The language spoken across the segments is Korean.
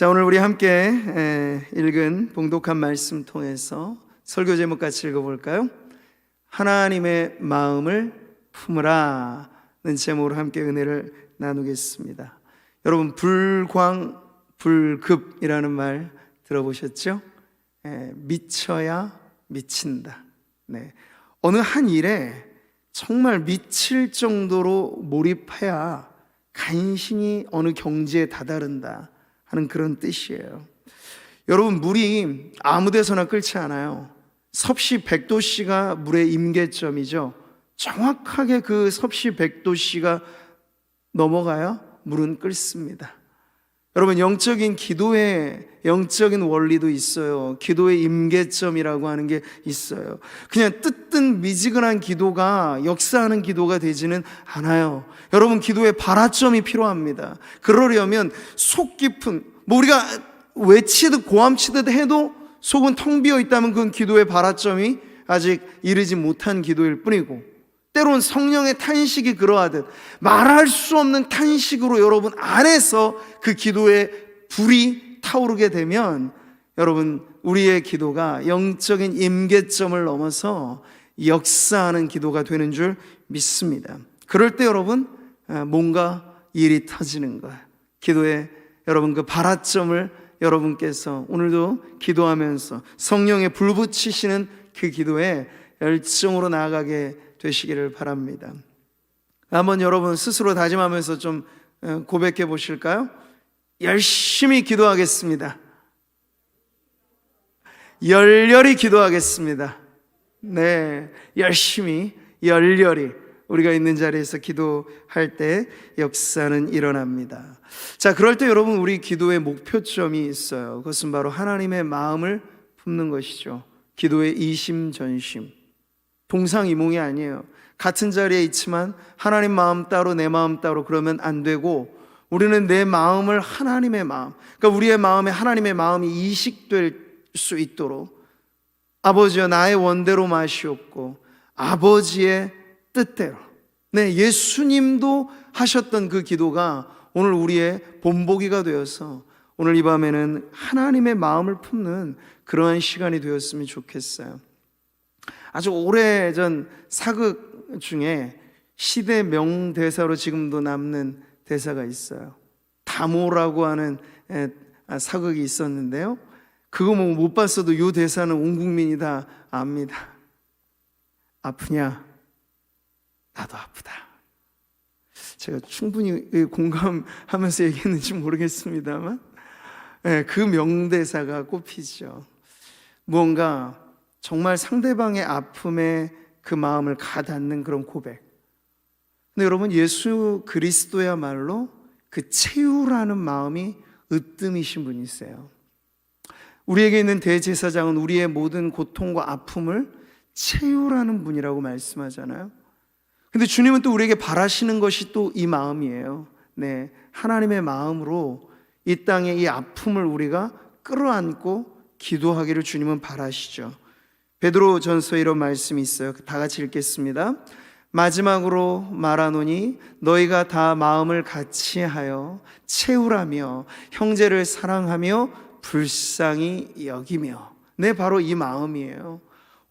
자, 오늘 우리 함께 에, 읽은 봉독한 말씀 통해서 설교 제목 같이 읽어볼까요? 하나님의 마음을 품으라는 제목으로 함께 은혜를 나누겠습니다. 여러분 불광 불급이라는 말 들어보셨죠? 에, 미쳐야 미친다. 네. 어느 한 일에 정말 미칠 정도로 몰입해야 간신히 어느 경지에 다다른다 하는 그런 뜻이에요. 여러분 물이 아무 데서나 끓지 않아요. 섭씨 100도씨가 물의 임계점이죠. 정확하게 그 섭씨 100도씨가 넘어가야 물은 끓습니다. 여러분 영적인 기도의 영적인 원리도 있어요. 기도의 임계점이라고 하는 게 있어요. 그냥 뜨뜻 미지근한 기도가 역사하는 기도가 되지는 않아요. 여러분 기도의 발화점이 필요합니다. 그러려면 속 깊은 뭐 우리가 외치듯 고함치듯 해도 속은 텅 비어 있다면 그건 기도의 발화점이 아직 이르지 못한 기도일 뿐이고 때론 성령의 탄식이 그러하듯 말할 수 없는 탄식으로 여러분 안에서 그 기도의 불이 타오르게 되면 여러분 우리의 기도가 영적인 임계점을 넘어서 역사하는 기도가 되는 줄 믿습니다. 그럴 때 여러분 아, 뭔가 일이 터지는 거예요. 기도의 여러분 그 발화점을 여러분께서 오늘도 기도하면서 성령의 불 붙이시는 그 기도에 열정으로 나아가게 되시기를 바랍니다. 한번 여러분 스스로 다짐하면서 좀 어, 고백해 보실까요? 열심히 기도하겠습니다. 열렬히 기도하겠습니다. 네, 열심히, 열렬히 우리가 있는 자리에서 기도할 때 역사는 일어납니다. 자, 그럴 때 여러분 우리 기도의 목표점이 있어요. 그것은 바로 하나님의 마음을 품는 것이죠. 기도의 이심전심. 동상이몽이 아니에요. 같은 자리에 있지만 하나님 마음 따로 내 마음 따로 그러면 안 되고 우리는 내 마음을 하나님의 마음, 그러니까 우리의 마음에 하나님의 마음이 이식될 수 있도록 아버지여 나의 원대로 마시옵고 아버지의 뜻대로. 네, 예수님도 하셨던 그 기도가 오늘 우리의 본보기가 되어서 오늘 이 밤에는 하나님의 마음을 품는 그러한 시간이 되었으면 좋겠어요. 아주 오래전 사극 중에 시대 명대사로 지금도 남는 대사가 있어요. 다모라고 하는 에, 아, 사극이 있었는데요. 그거 뭐 못 봤어도 이 대사는 온 국민이 다 압니다. 아프냐? 나도 아프다. 제가 충분히 공감하면서 얘기했는지 모르겠습니다만, 예, 그 명대사가 꼽히죠. 무언가 정말 상대방의 아픔에 그 마음을 가닿는 그런 고백. 근데 여러분, 예수 그리스도야말로 그 채우라는 마음이 으뜸이신 분이세요. 우리에게 있는 대제사장은 우리의 모든 고통과 아픔을 채우라는 분이라고 말씀하잖아요. 근데 주님은 또 우리에게 바라시는 것이 또 이 마음이에요. 네. 하나님의 마음으로 이 땅의 이 아픔을 우리가 끌어안고 기도하기를 주님은 바라시죠. 베드로 전서 이런 말씀이 있어요. 다 같이 읽겠습니다. 마지막으로 말하노니 너희가 다 마음을 같이 하여 채우라며 형제를 사랑하며 불쌍히 여기며 네 바로 이 마음이에요.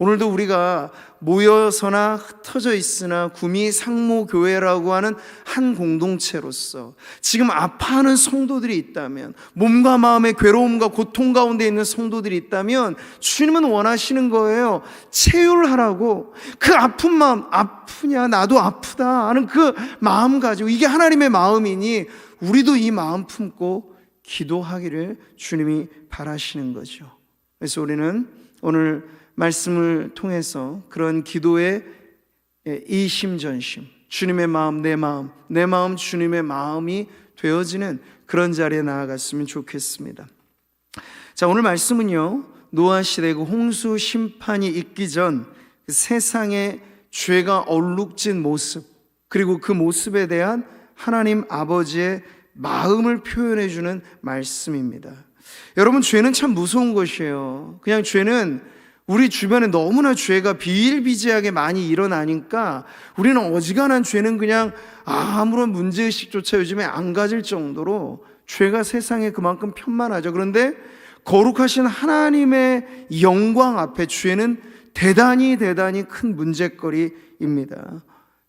오늘도 우리가 모여서나 흩어져 있으나 구미 상모 교회라고 하는 한 공동체로서 지금 아파하는 성도들이 있다면 몸과 마음의 괴로움과 고통 가운데 있는 성도들이 있다면 주님은 원하시는 거예요. 체휼하라고 그 아픈 마음 아프냐 나도 아프다 하는 그 마음 가지고 이게 하나님의 마음이니 우리도 이 마음 품고 기도하기를 주님이 바라시는 거죠. 그래서 우리는 오늘 말씀을 통해서 그런 기도의 이심전심, 주님의 마음, 내 마음, 내 마음, 주님의 마음이 되어지는 그런 자리에 나아갔으면 좋겠습니다. 자, 오늘 말씀은요, 노아 시대고 그 홍수 심판이 있기 전 그 세상의 죄가 얼룩진 모습, 그리고 그 모습에 대한 하나님 아버지의 마음을 표현해 주는 말씀입니다. 여러분, 죄는 참 무서운 것이에요. 그냥 죄는 우리 주변에 너무나 죄가 비일비재하게 많이 일어나니까 우리는 어지간한 죄는 그냥 아무런 문제의식조차 요즘에 안 가질 정도로 죄가 세상에 그만큼 편만하죠. 그런데 거룩하신 하나님의 영광 앞에 죄는 대단히 대단히 큰 문제거리입니다.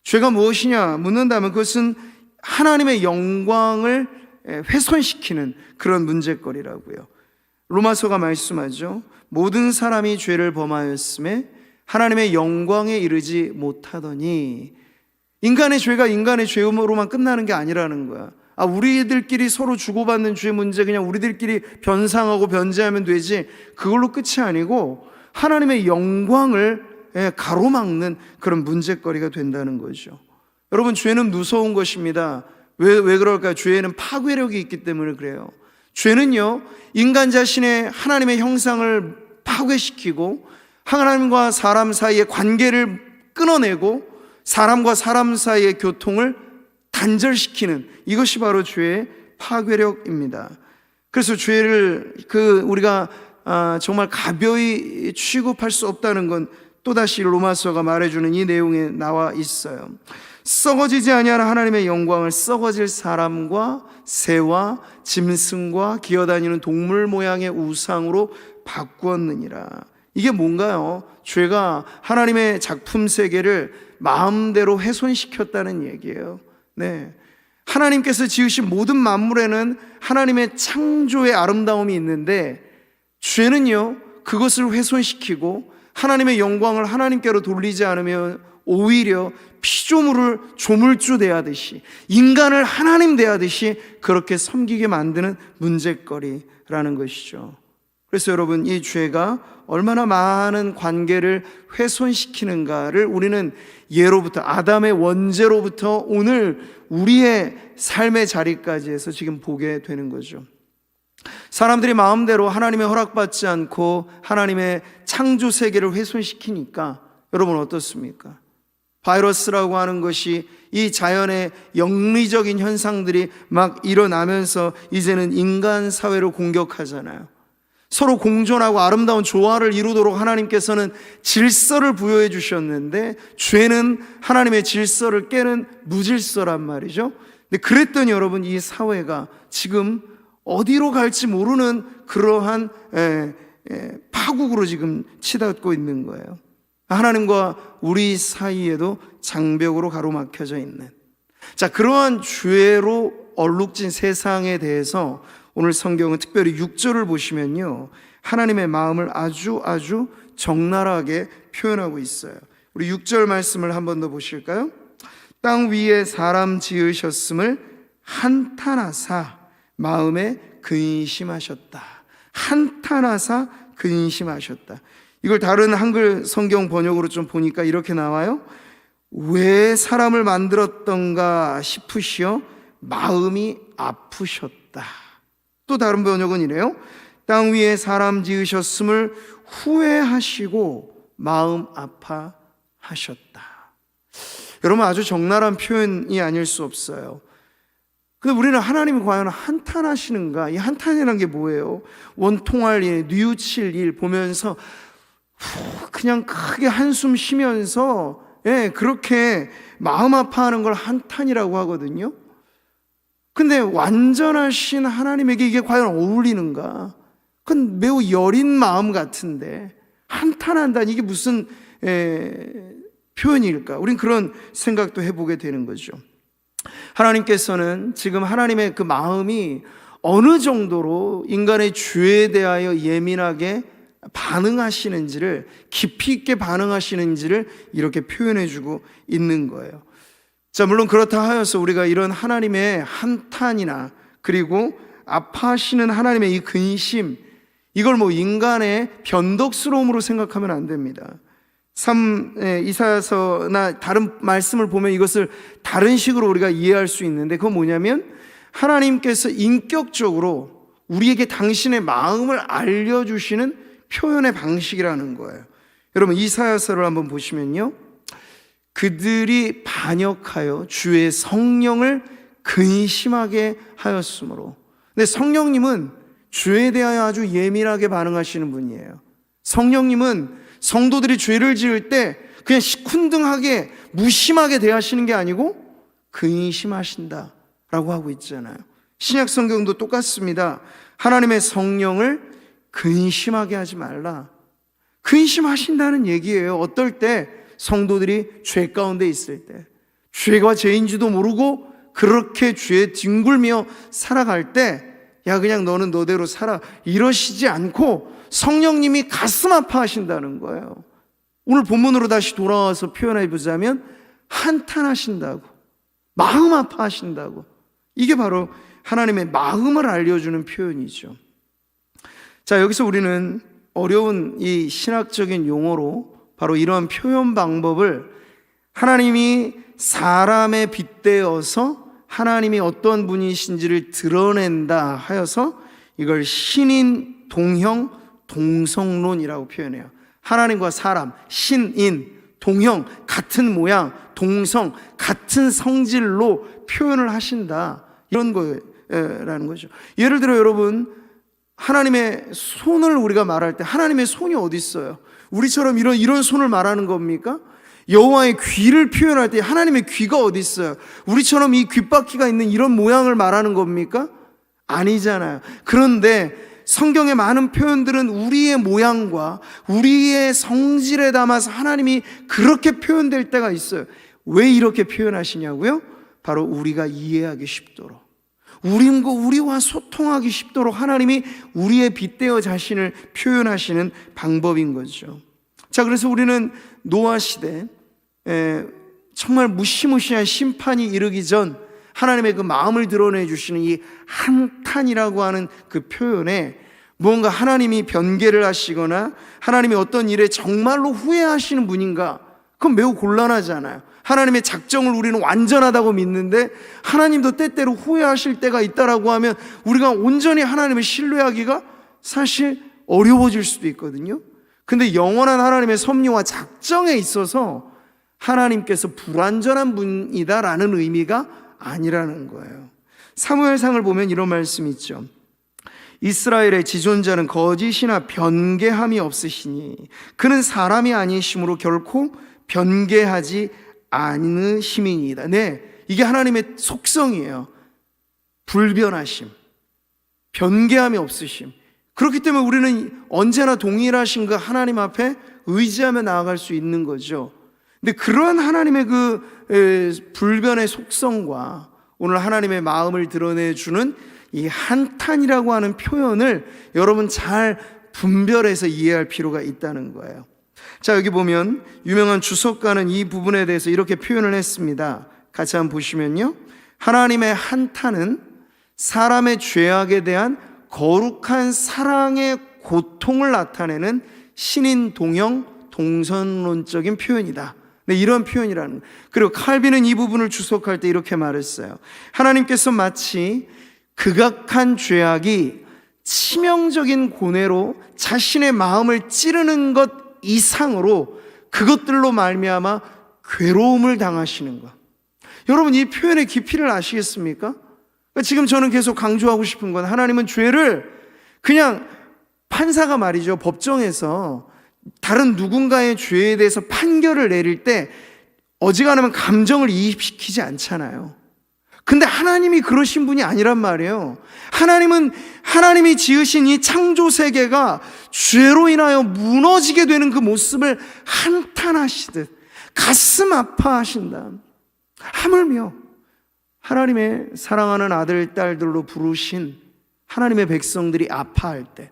죄가 무엇이냐 묻는다면 그것은 하나님의 영광을 훼손시키는 그런 문제거리라고요. 로마서가 말씀하죠. 모든 사람이 죄를 범하였음에 하나님의 영광에 이르지 못하더니 인간의 죄가 인간의 죄음으로만 끝나는 게 아니라는 거야. 아, 우리들끼리 서로 주고받는 죄 문제 그냥 우리들끼리 변상하고 변제하면 되지. 그걸로 끝이 아니고 하나님의 영광을 예, 가로막는 그런 문제거리가 된다는 거죠. 여러분, 죄는 무서운 것입니다. 왜, 왜 그럴까요? 죄에는 파괴력이 있기 때문에 그래요. 죄는요, 인간 자신의 하나님의 형상을 파괴시키고, 하나님과 사람 사이의 관계를 끊어내고, 사람과 사람 사이의 교통을 단절시키는 이것이 바로 죄의 파괴력입니다. 그래서 죄를 그 우리가 아, 정말 가벼이 취급할 수 없다는 건 또다시 로마서가 말해주는 이 내용에 나와 있어요. 썩어지지 아니하는 하나님의 영광을 썩어질 사람과 새와 짐승과 기어다니는 동물 모양의 우상으로 바꾸었느니라. 이게 뭔가요? 죄가 하나님의 작품 세계를 마음대로 훼손시켰다는 얘기예요. 네. 하나님께서 지으신 모든 만물에는 하나님의 창조의 아름다움이 있는데 죄는요, 그것을 훼손시키고 하나님의 영광을 하나님께로 돌리지 않으면 오히려 피조물을 조물주 대하듯이 인간을 하나님 대하듯이 그렇게 섬기게 만드는 문제거리라는 것이죠. 그래서 여러분 이 죄가 얼마나 많은 관계를 훼손시키는가를 우리는 예로부터 아담의 원죄로부터 오늘 우리의 삶의 자리까지 해서 지금 보게 되는 거죠. 사람들이 마음대로 하나님의 허락받지 않고 하나님의 창조 세계를 훼손시키니까 여러분 어떻습니까? 바이러스라고 하는 것이 이 자연의 영리적인 현상들이 막 일어나면서 이제는 인간 사회를 공격하잖아요. 서로 공존하고 아름다운 조화를 이루도록 하나님께서는 질서를 부여해 주셨는데 죄는 하나님의 질서를 깨는 무질서란 말이죠. 근데 그랬더니 여러분 이 사회가 지금 어디로 갈지 모르는 그러한 에, 에, 파국으로 지금 치닫고 있는 거예요. 하나님과 우리 사이에도 장벽으로 가로막혀져 있는. 자, 그러한 죄로 얼룩진 세상에 대해서 오늘 성경은 특별히 6절을 보시면요. 하나님의 마음을 아주 아주 적나라하게 표현하고 있어요. 우리 6절 말씀을 한 번 더 보실까요? 땅 위에 사람 지으셨음을 한탄하사 마음에 근심하셨다. 한탄하사 근심하셨다. 이걸 다른 한글 성경 번역으로 좀 보니까 이렇게 나와요. 왜 사람을 만들었던가 싶으시어 마음이 아프셨다. 또 다른 번역은 이래요. 땅 위에 사람 지으셨음을 후회하시고 마음 아파하셨다. 여러분 아주 적나라한 표현이 아닐 수 없어요. 그 우리는 하나님이 과연 한탄하시는가? 이 한탄이라는 게 뭐예요? 원통할 일, 뉘우칠 일 보면서 그냥 크게 한숨 쉬면서 예, 그렇게 마음 아파하는 걸 한탄이라고 하거든요. 근데 완전하신 하나님에게 이게 과연 어울리는가? 그건 매우 여린 마음 같은데 한탄한다니 이게 무슨 에, 표현일까? 우린 그런 생각도 해보게 되는 거죠. 하나님께서는 지금 하나님의 그 마음이 어느 정도로 인간의 죄에 대하여 예민하게 반응하시는지를 깊이 있게 반응하시는지를 이렇게 표현해 주고 있는 거예요. 자, 물론 그렇다 하여서 우리가 이런 하나님의 한탄이나 그리고 아파하시는 하나님의 이 근심 이걸 뭐 인간의 변덕스러움으로 생각하면 안 됩니다. 3 이사야서나 다른 말씀을 보면 이것을 다른 식으로 우리가 이해할 수 있는데 그건 뭐냐면 하나님께서 인격적으로 우리에게 당신의 마음을 알려주시는 표현의 방식이라는 거예요. 여러분 이사야서를 한번 보시면요. 그들이 반역하여 주의 성령을 근심하게 하였으므로. 근데 성령님은 죄에 대하여 아주 예민하게 반응하시는 분이에요. 성령님은 성도들이 죄를 지을 때 그냥 시큰둥하게 무심하게 대하시는 게 아니고 근심하신다 라고 하고 있잖아요. 신약 성경도 똑같습니다. 하나님의 성령을 근심하게 하지 말라. 근심하신다는 얘기예요. 어떨 때 성도들이 죄 가운데 있을 때, 죄가 죄인지도 모르고 그렇게 죄에 뒹굴며 살아갈 때, 야, 그냥 너는 너대로 살아. 이러시지 않고 성령님이 가슴 아파하신다는 거예요. 오늘 본문으로 다시 돌아와서 표현해 보자면, 한탄하신다고, 마음 아파하신다고. 이게 바로 하나님의 마음을 알려주는 표현이죠. 자, 여기서 우리는 어려운 이 신학적인 용어로 바로 이러한 표현 방법을 하나님이 사람에 빗대어서 하나님이 어떤 분이신지를 드러낸다 하여서 이걸 신인 동형 동성론이라고 표현해요. 하나님과 사람, 신인, 동형, 같은 모양, 동성, 같은 성질로 표현을 하신다. 이런 거라는 거죠. 예를 들어 여러분, 하나님의 손을 우리가 말할 때 하나님의 손이 어디 있어요? 우리처럼 이런 이런 손을 말하는 겁니까? 여호와의 귀를 표현할 때 하나님의 귀가 어디 있어요? 우리처럼 이 귓바퀴가 있는 이런 모양을 말하는 겁니까? 아니잖아요. 그런데 성경의 많은 표현들은 우리의 모양과 우리의 성질에 담아서 하나님이 그렇게 표현될 때가 있어요. 왜 이렇게 표현하시냐고요? 바로 우리가 이해하기 쉽도록. 우리과 우리와 소통하기 쉽도록 하나님이 우리의 빗대어 자신을 표현하시는 방법인 거죠. 자, 그래서 우리는 노아 시대 에, 정말 무시무시한 심판이 이르기 전 하나님의 그 마음을 드러내 주시는 이 한탄이라고 하는 그 표현에 무언가 하나님이 변개를 하시거나 하나님이 어떤 일에 정말로 후회하시는 분인가? 그건 매우 곤란하잖아요. 하나님의 작정을 우리는 완전하다고 믿는데 하나님도 때때로 후회하실 때가 있다라고 하면 우리가 온전히 하나님을 신뢰하기가 사실 어려워질 수도 있거든요. 근데 영원한 하나님의 섭리와 작정에 있어서 하나님께서 불완전한 분이다라는 의미가 아니라는 거예요. 사무엘상을 보면 이런 말씀이 있죠. 이스라엘의 지존자는 거짓이나 변개함이 없으시니 그는 사람이 아니심으로 결코 변개하지 않으심이니이다. 네, 이게 하나님의 속성이에요. 불변하심, 변개함이 없으심. 그렇기 때문에 우리는 언제나 동일하신 그 하나님 앞에 의지하며 나아갈 수 있는 거죠. 근데 그러한 하나님의 그 에, 불변의 속성과 오늘 하나님의 마음을 드러내주는 이 한탄이라고 하는 표현을 여러분 잘 분별해서 이해할 필요가 있다는 거예요. 자, 여기 보면 유명한 주석가는 이 부분에 대해서 이렇게 표현을 했습니다. 같이 한번 보시면요. 하나님의 한탄은 사람의 죄악에 대한 거룩한 사랑의 고통을 나타내는 신인 동형 동선론적인 표현이다. 네, 이런 표현이라는. 그리고 칼빈은 이 부분을 주석할 때 이렇게 말했어요. 하나님께서 마치 극악한 죄악이 치명적인 고뇌로 자신의 마음을 찌르는 것 이상으로 그것들로 말미암아 괴로움을 당하시는 것. 여러분 이 표현의 깊이를 아시겠습니까? 그러니까 지금 저는 계속 강조하고 싶은 건 하나님은 죄를 그냥 판사가 말이죠 법정에서 다른 누군가의 죄에 대해서 판결을 내릴 때 어지간하면 감정을 이입시키지 않잖아요. 근데 하나님이 그러신 분이 아니란 말이에요. 하나님은 하나님이 지으신 이 창조 세계가 죄로 인하여 무너지게 되는 그 모습을 한탄하시듯 가슴 아파하신다. 하물며 하나님의 사랑하는 아들, 딸들로 부르신 하나님의 백성들이 아파할 때,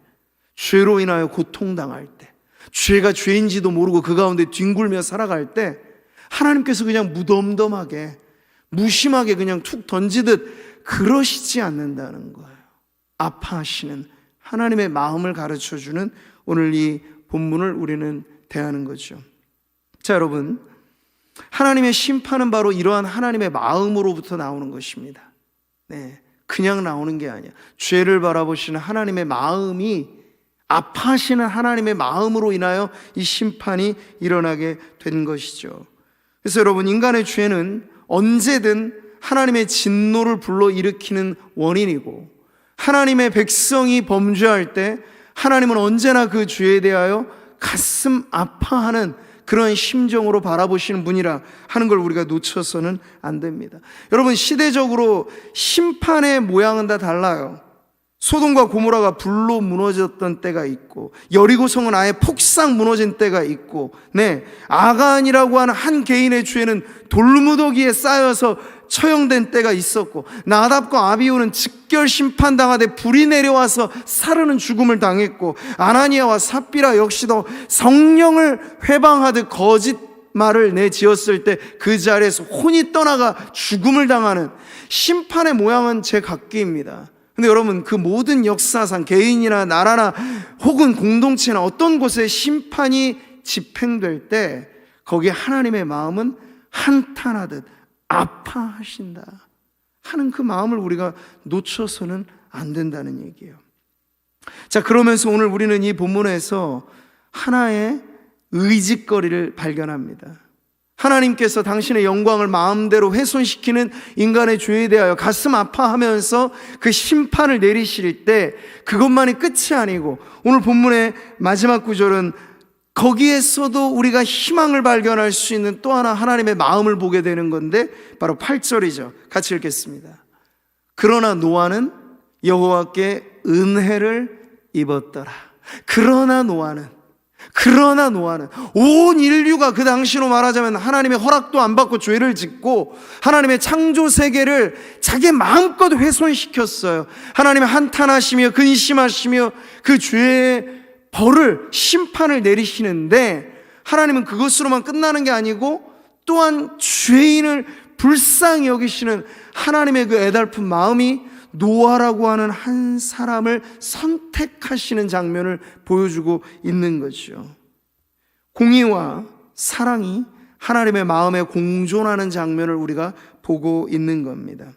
죄로 인하여 고통당할 때, 죄가 죄인지도 모르고 그 가운데 뒹굴며 살아갈 때, 하나님께서 그냥 무덤덤하게, 무심하게 그냥 툭 던지듯 그러시지 않는다는 거예요. 아파하시는 하나님의 마음을 가르쳐 주는 오늘 이 본문을 우리는 대하는 거죠. 자, 여러분. 하나님의 심판은 바로 이러한 하나님의 마음으로부터 나오는 것입니다. 네. 그냥 나오는 게 아니야. 죄를 바라보시는 하나님의 마음이 아파하시는 하나님의 마음으로 인하여 이 심판이 일어나게 된 것이죠. 그래서 여러분, 인간의 죄는 언제든 하나님의 진노를 불러 일으키는 원인이고, 하나님의 백성이 범죄할 때 하나님은 언제나 그 죄에 대하여 가슴 아파하는 그런 심정으로 바라보시는 분이라 하는 걸 우리가 놓쳐서는 안 됩니다. 여러분, 시대적으로 심판의 모양은 다 달라요. 소돔과 고모라가 불로 무너졌던 때가 있고 여리고성은 아예 폭삭 무너진 때가 있고 네 아간이라고 하는 한 개인의 죄는 돌무더기에 쌓여서 처형된 때가 있었고 나답과 아비우는 직결 심판당하되 불이 내려와서 사르는 죽음을 당했고 아나니아와 삽비라 역시도 성령을 회방하듯 거짓 말을 내지었을 때 그 자리에서 혼이 떠나가 죽음을 당하는 심판의 모양은 제 각기입니다. 근데 여러분 그 모든 역사상 개인이나 나라나 혹은 공동체나 어떤 곳에 심판이 집행될 때 거기에 하나님의 마음은 한탄하듯 아파하신다 하는 그 마음을 우리가 놓쳐서는 안 된다는 얘기예요. 자 그러면서 오늘 우리는 이 본문에서 하나의 의짓거리를 발견합니다. 하나님께서 당신의 영광을 마음대로 훼손시키는 인간의 죄에 대하여 가슴 아파하면서 그 심판을 내리실 때 그것만이 끝이 아니고 오늘 본문의 마지막 구절은 거기에서도 우리가 희망을 발견할 수 있는 또 하나 하나님의 마음을 보게 되는 건데 바로 8절이죠. 같이 읽겠습니다. 그러나 노아는 여호와께 은혜를 입었더라. 그러나 노아는 그러나 노아는 온 인류가 그 당시로 말하자면 하나님의 허락도 안 받고 죄를 짓고 하나님의 창조 세계를 자기 마음껏 훼손시켰어요. 하나님의 한탄하시며 근심하시며 그 죄의 벌을 심판을 내리시는데 하나님은 그것으로만 끝나는 게 아니고 또한 죄인을 불쌍히 여기시는 하나님의 그 애달픈 마음이 노아라고 하는 한 사람을 선택하시는 장면을 보여주고 있는 거죠. 공의와 사랑이 하나님의 마음에 공존하는 장면을 우리가 보고 있는 겁니다.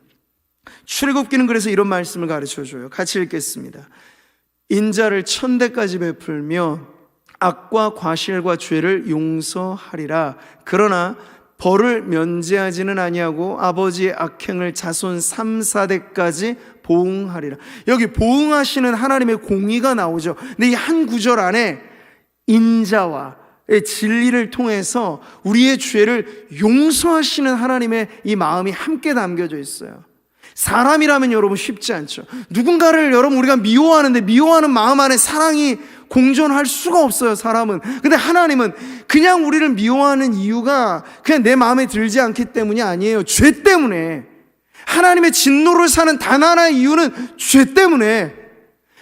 출애굽기는 그래서 이런 말씀을 가르쳐 줘요. 같이 읽겠습니다. 인자를 천대까지 베풀며 악과 과실과 죄를 용서하리라. 그러나 벌을 면제하지는 아니하고 아버지의 악행을 자손 3, 4대까지 보응하리라. 여기 보응하시는 하나님의 공의가 나오죠. 근데 이 한 구절 안에 인자와 진리를 통해서 우리의 죄를 용서하시는 하나님의 이 마음이 함께 담겨져 있어요. 사람이라면 여러분 쉽지 않죠. 누군가를 여러분 우리가 미워하는데 미워하는 마음 안에 사랑이 공존할 수가 없어요, 사람은. 근데 하나님은 그냥 우리를 미워하는 이유가 그냥 내 마음에 들지 않기 때문이 아니에요. 죄 때문에. 하나님의 진노를 사는 단 하나의 이유는 죄 때문에.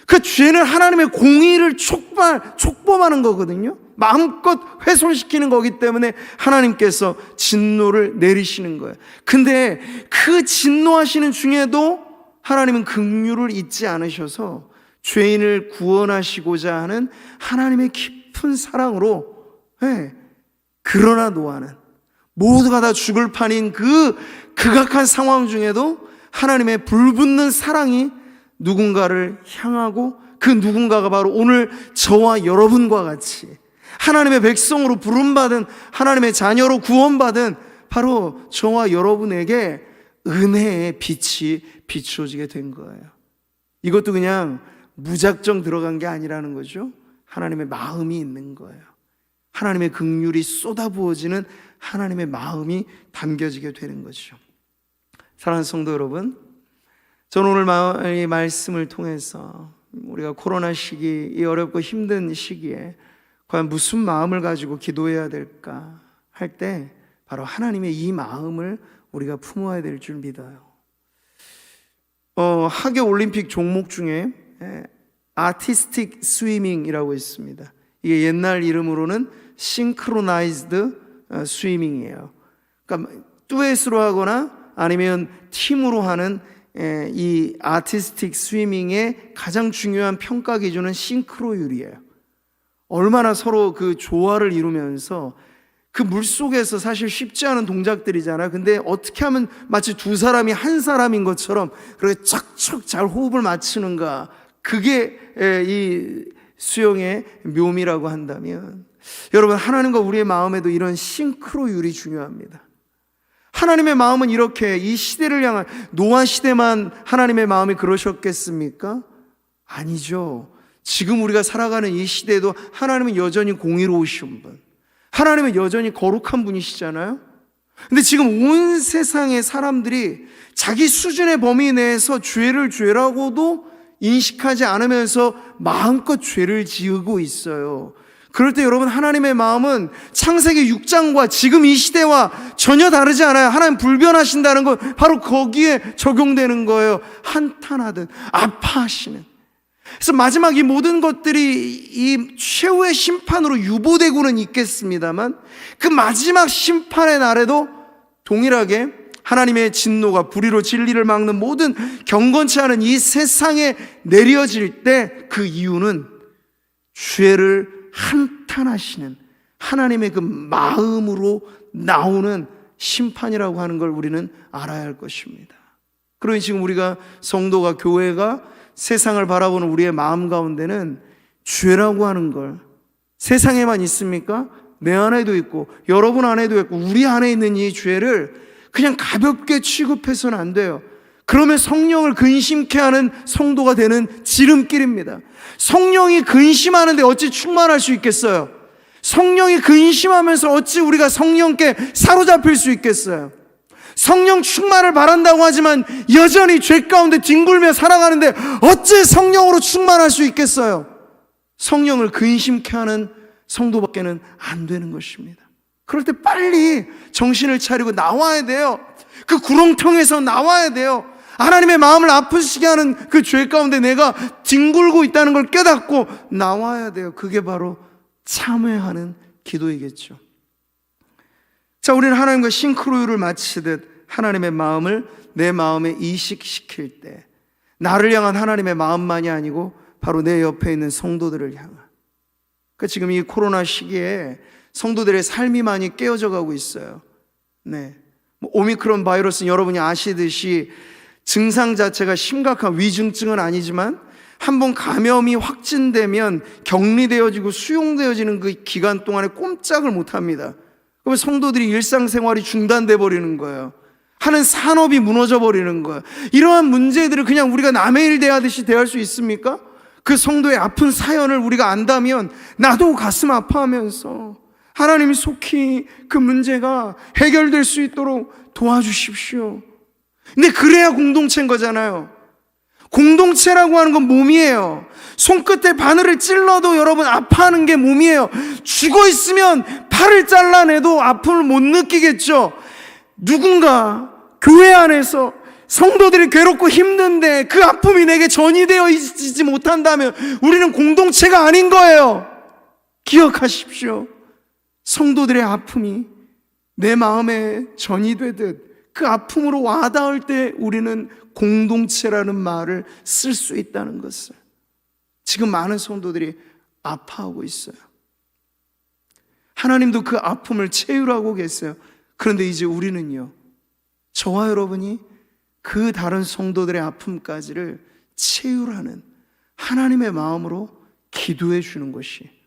그 죄는 하나님의 공의를 촉발, 촉범하는 거거든요. 마음껏 훼손시키는 거기 때문에 하나님께서 진노를 내리시는 거예요. 근데 그 진노하시는 중에도 하나님은 긍휼을 잊지 않으셔서 죄인을 구원하시고자 하는 하나님의 깊은 사랑으로 예, 그러나 노아는 모두가 다 죽을 판인 그 극악한 상황 중에도 하나님의 불붙는 사랑이 누군가를 향하고 그 누군가가 바로 오늘 저와 여러분과 같이 하나님의 백성으로 부름받은 하나님의 자녀로 구원받은 바로 저와 여러분에게 은혜의 빛이 비추어지게 된 거예요. 이것도 그냥 무작정 들어간 게 아니라는 거죠. 하나님의 마음이 있는 거예요. 하나님의 긍휼이 쏟아부어지는 하나님의 마음이 담겨지게 되는 거죠. 사랑하는 성도 여러분, 저는 오늘 이 말씀을 통해서 우리가 코로나 시기, 이 어렵고 힘든 시기에 과연 무슨 마음을 가지고 기도해야 될까 할 때 바로 하나님의 이 마음을 우리가 품어야 될 줄 믿어요. 어, 하계 올림픽 종목 중에 아티스틱 스위밍이라고 있습니다. 이게 옛날 이름으로는 싱크로나이즈드 스위밍이에요. 그러니까 듀엣으로 하거나 아니면 팀으로 하는 이 아티스틱 스위밍의 가장 중요한 평가 기준은 싱크로율이에요. 얼마나 서로 그 조화를 이루면서 그 물 속에서 사실 쉽지 않은 동작들이잖아요. 근데 어떻게 하면 마치 두 사람이 한 사람인 것처럼 그렇게 척척 잘 호흡을 맞추는가. 그게 이 수영의 묘미라고 한다면 여러분 하나님과 우리의 마음에도 이런 싱크로율이 중요합니다. 하나님의 마음은 이렇게 이 시대를 향한 노아 시대만 하나님의 마음이 그러셨겠습니까? 아니죠. 지금 우리가 살아가는 이 시대에도 하나님은 여전히 공의로우신 분. 하나님은 여전히 거룩한 분이시잖아요. 근데 지금 온 세상의 사람들이 자기 수준의 범위 내에서 죄를 죄라고도 인식하지 않으면서 마음껏 죄를 지으고 있어요. 그럴 때 여러분 하나님의 마음은 창세기 6장과 지금 이 시대와 전혀 다르지 않아요. 하나님 불변하신다는 건 바로 거기에 적용되는 거예요. 한탄하듯 아파하시는. 그래서 마지막 이 모든 것들이 이 최후의 심판으로 유보되고는 있겠습니다만 그 마지막 심판의 날에도 동일하게 하나님의 진노가 불의로 진리를 막는 모든 경건치 않은 이 세상에 내려질 때 그 이유는 죄를 한탄하시는 하나님의 그 마음으로 나오는 심판이라고 하는 걸 우리는 알아야 할 것입니다. 그러니 지금 우리가 성도가 교회가 세상을 바라보는 우리의 마음 가운데는 죄라고 하는 걸 세상에만 있습니까? 내 안에도 있고 여러분 안에도 있고 우리 안에 있는 이 죄를 그냥 가볍게 취급해서는 안 돼요. 그러면 성령을 근심케 하는 성도가 되는 지름길입니다. 성령이 근심하는데 어찌 충만할 수 있겠어요? 성령이 근심하면서 어찌 우리가 성령께 사로잡힐 수 있겠어요? 성령 충만을 바란다고 하지만 여전히 죄 가운데 뒹굴며 살아가는데 어찌 성령으로 충만할 수 있겠어요? 성령을 근심케 하는 성도밖에는 안 되는 것입니다. 그럴 때 빨리 정신을 차리고 나와야 돼요. 그 구렁텅에서 나와야 돼요. 하나님의 마음을 아프시게 하는 그 죄 가운데 내가 뒹굴고 있다는 걸 깨닫고 나와야 돼요. 그게 바로 참회하는 기도이겠죠. 자, 우리는 하나님과 싱크로율을 마치듯 하나님의 마음을 내 마음에 이식시킬 때 나를 향한 하나님의 마음만이 아니고 바로 내 옆에 있는 성도들을 향한 그 지금 이 코로나 시기에 성도들의 삶이 많이 깨어져 가고 있어요. 네. 뭐 오미크론 바이러스는 여러분이 아시듯이 증상 자체가 심각한 위중증은 아니지만 한번 감염이 확진되면 격리되어지고 수용되어지는 그 기간 동안에 꼼짝을 못 합니다. 그러면 성도들이 일상생활이 중단돼 버리는 거예요. 하는 산업이 무너져 버리는 거예요. 이러한 문제들을 그냥 우리가 남의 일 대하듯이 대할 수 있습니까? 그 성도의 아픈 사연을 우리가 안다면 나도 가슴 아파하면서 하나님이 속히 그 문제가 해결될 수 있도록 도와주십시오. 근데 그래야 공동체인 거잖아요. 공동체라고 하는 건 몸이에요. 손끝에 바늘을 찔러도 여러분 아파하는 게 몸이에요. 죽어 있으면 팔을 잘라내도 아픔을 못 느끼겠죠. 누군가 교회 안에서 성도들이 괴롭고 힘든데 그 아픔이 내게 전이되어 있지 못한다면 우리는 공동체가 아닌 거예요. 기억하십시오. 성도들의 아픔이 내 마음에 전이 되듯 그 아픔으로 와닿을 때 우리는 공동체라는 말을 쓸 수 있다는 것을 지금 많은 성도들이 아파하고 있어요. 하나님도 그 아픔을 채유하고 계세요. 그런데 이제 우리는요, 저와 여러분이 그 다른 성도들의 아픔까지를 채유하는 하나님의 마음으로 기도해 주는 것이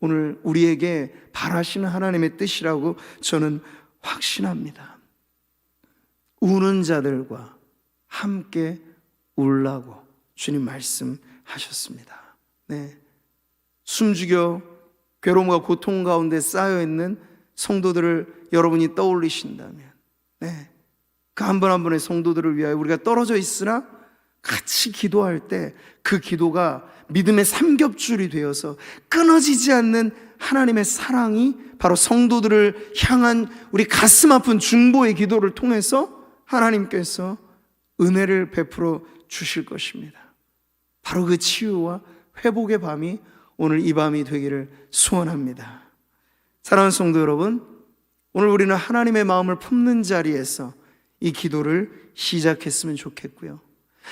오늘 우리에게 바라시는 하나님의 뜻이라고 저는 확신합니다. 우는 자들과 함께 울라고 주님 말씀하셨습니다. 네. 숨죽여 괴로움과 고통 가운데 쌓여 있는 성도들을 여러분이 떠올리신다면, 네. 그한분한 분의 성도들을 위하여 우리가 떨어져 있으나 같이 기도할 때 그 기도가 믿음의 삼겹줄이 되어서 끊어지지 않는 하나님의 사랑이 바로 성도들을 향한 우리 가슴 아픈 중보의 기도를 통해서 하나님께서 은혜를 베풀어 주실 것입니다. 바로 그 치유와 회복의 밤이 오늘 이 밤이 되기를 소원합니다. 사랑하는 성도 여러분, 오늘 우리는 하나님의 마음을 품는 자리에서 이 기도를 시작했으면 좋겠고요.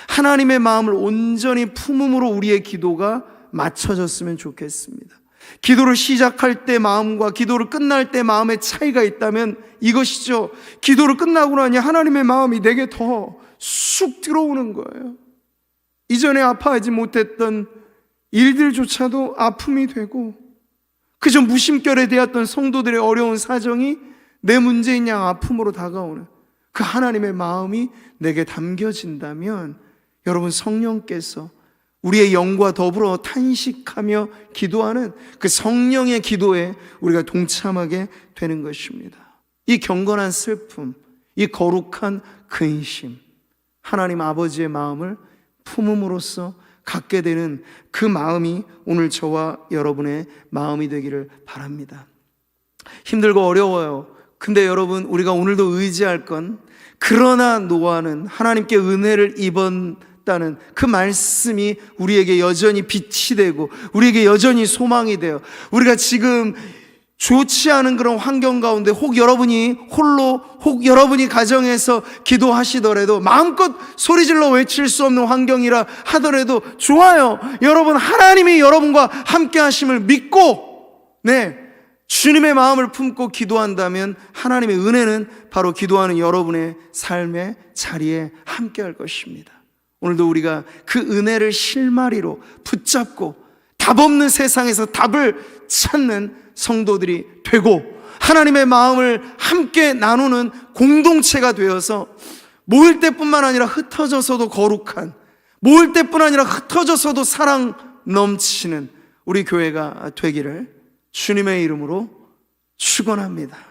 하나님의 마음을 온전히 품음으로 우리의 기도가 맞춰졌으면 좋겠습니다. 기도를 시작할 때 마음과 기도를 끝날 때 마음의 차이가 있다면 이것이죠. 기도를 끝나고 나니 하나님의 마음이 내게 더 쑥 들어오는 거예요. 이전에 아파하지 못했던 일들조차도 아픔이 되고 그저 무심결에 대했던 성도들의 어려운 사정이 내 문제인 양 아픔으로 다가오는 그 하나님의 마음이 내게 담겨진다면 여러분 성령께서 우리의 영과 더불어 탄식하며 기도하는 그 성령의 기도에 우리가 동참하게 되는 것입니다. 이 경건한 슬픔, 이 거룩한 근심, 하나님 아버지의 마음을 품음으로써 갖게 되는 그 마음이 오늘 저와 여러분의 마음이 되기를 바랍니다. 힘들고 어려워요. 근데 여러분, 우리가 오늘도 의지할 건 그러나 노아는 하나님께 은혜를 입 었다는 그 말씀이 우리에게 여전히 빛이 되고 우리에게 여전히 소망이 돼요. 우리가 지금 좋지 않은 그런 환경 가운데 혹 여러분이 홀로 혹 여러분이 가정에서 기도하시더라도 마음껏 소리질러 외칠 수 없는 환경이라 하더라도 좋아요. 여러분 하나님이 여러분과 함께 하심을 믿고 네. 주님의 마음을 품고 기도한다면 하나님의 은혜는 바로 기도하는 여러분의 삶의 자리에 함께 할 것입니다. 오늘도 우리가 그 은혜를 실마리로 붙잡고 답 없는 세상에서 답을 찾는 성도들이 되고 하나님의 마음을 함께 나누는 공동체가 되어서 모일 때뿐만 아니라 흩어져서도 거룩한 모일 때뿐 아니라 흩어져서도 사랑 넘치는 우리 교회가 되기를 주님의 이름으로 축원합니다.